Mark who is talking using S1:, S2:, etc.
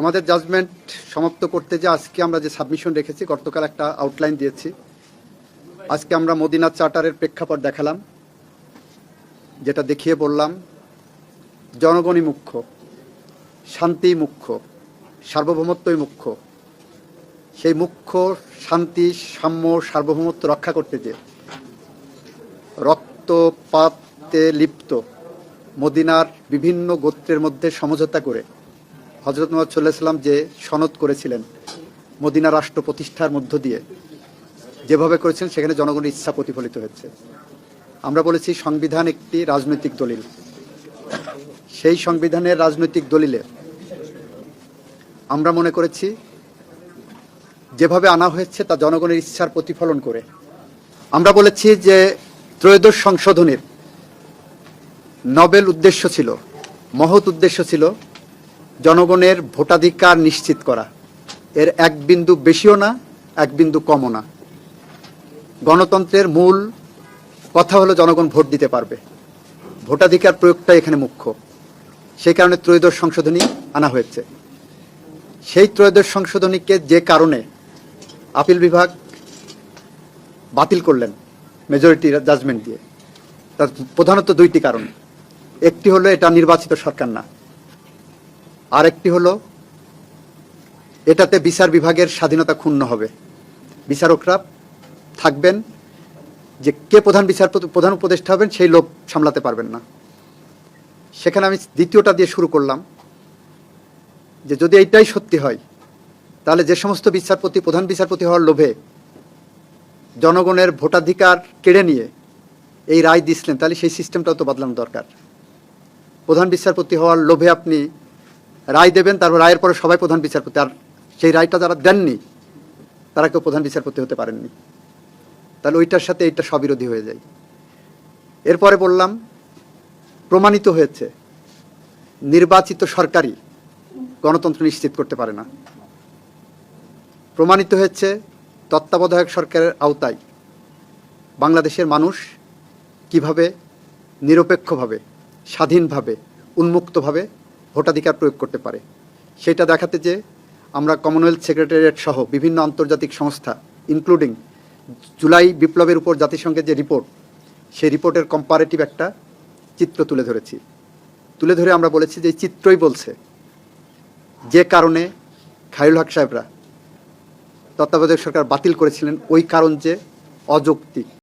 S1: আমাদের জাজমেন্ট সমাপ্ত করতে যে আজকে আমরা যে সাবমিশন রেখেছি, গতকাল একটা আউটলাইন দিয়েছি। আজকে আমরা মদিনা চার্টারের প্রেক্ষাপট দেখালাম, যেটা দেখিয়ে বললাম, জনগণই মুখ্য, শান্তি মুখ্য, সার্বভৌমত্বই মুখ্য। সেই মুখ্য শান্তি, সাম্য, সার্বভৌমত্ব রক্ষা করতে যে রক্তপাতে লিপ্ত মদিনার বিভিন্ন গোত্রের মধ্যে সমঝোতা করে হজরত মোহাম্মদ সাল্লাহ সাল্লাম যে সনদ করেছিলেন মদিনা রাষ্ট্র প্রতিষ্ঠার মধ্য দিয়ে, যেভাবে করেছেন সেখানে জনগণের ইচ্ছা প্রতিফলিত হয়েছে। আমরা বলেছি সংবিধান একটি রাজনৈতিক দলিল। সেই সংবিধানের রাজনৈতিক দলিলে আমরা মনে করেছি যেভাবে আনা হয়েছে, তা জনগণের ইচ্ছার প্রতিফলন করে। আমরা বলেছি যে ত্রয়োদশ সংশোধনীর নবেল উদ্দেশ্য ছিল, মহৎ উদ্দেশ্য ছিল জনগণের ভোটাধিকার নিশ্চিত করা। এর এক বিন্দু বেশিও না, এক বিন্দু কমও না। গণতন্ত্রের মূল কথা হলো জনগণ ভোট দিতে পারবে। ভোটাধিকার প্রয়োগটা এখানে মুখ্য। সেই কারণে ত্রয়োদশ সংশোধনী আনা হয়েছে। সেই ত্রয়োদশ সংশোধনীকে যে কারণে আপিল বিভাগ বাতিল করলেন মেজরিটি জাজমেন্ট দিয়ে, তার প্রধানত দুইটি কারণ। একটি হলো এটা নির্বাচিত সরকার না। আর একটি হলো, এটাতে বিচার বিভাগের স্বাধীনতা ক্ষুণ্ণ হবে। বিচারকরা থাকবেন যে কে প্রধান বিচারপতি, প্রধান উপদেষ্টা হবেন সেই লোক সামলাতে পারবেন না। সেখানে আমি দ্বিতীয়টা দিয়ে শুরু করলাম, যে যদি এইটাই সত্যি হয়, তাহলে যে সমস্ত বিচারপতি, প্রধান বিচারপতি হওয়ার লোভে জনগণের ভোটাধিকার কেড়ে নিয়ে এই রায় দিছিলেন তাহলে সেই সিস্টেমটাও তো বদলানো দরকার। প্রধান বিচারপতি হওয়ার লোভে আপনি রায় দেবেন, তারপর রায়ের পরে সবাই প্রধান বিচারপতি। আর সেই রায়টা যারা দেননি, তারা কেউ প্রধান বিচারপতি হতে পারেননি। তাহলে ওইটার সাথে এইটা সবিরোধী হয়ে যায়। এরপরে বললাম, প্রমাণিত হয়েছে, নির্বাচিত সরকারই গণতন্ত্র নিশ্চিত করতে পারে না। প্রমাণিত হয়েছে, তত্ত্বাবধায়ক সরকারের আওতায় বাংলাদেশের মানুষ কীভাবে নিরপেক্ষভাবে, স্বাধীনভাবে, উন্মুক্তভাবে ভোটাধিকার প্রয়োগ করতে পারে। সেটা দেখাতে যে আমরা কমনওয়েলথ সেক্রেটারিয়েট সহ বিভিন্ন আন্তর্জাতিক সংস্থা ইনক্লুডিং জুলাই বিপ্লবের উপর জাতিসংঘের যে রিপোর্ট সেই রিপোর্টের কম্পারেটিভ একটা চিত্র তুলে ধরেছি। তুলে ধরে আমরা বলেছি যে চিত্রই বলছে যে কারণে খায়রুল হক সাহেবরা তত্ত্বাবধায়ক সরকার বাতিল করেছিলেন ওই কারণ যে অযৌক্তিক।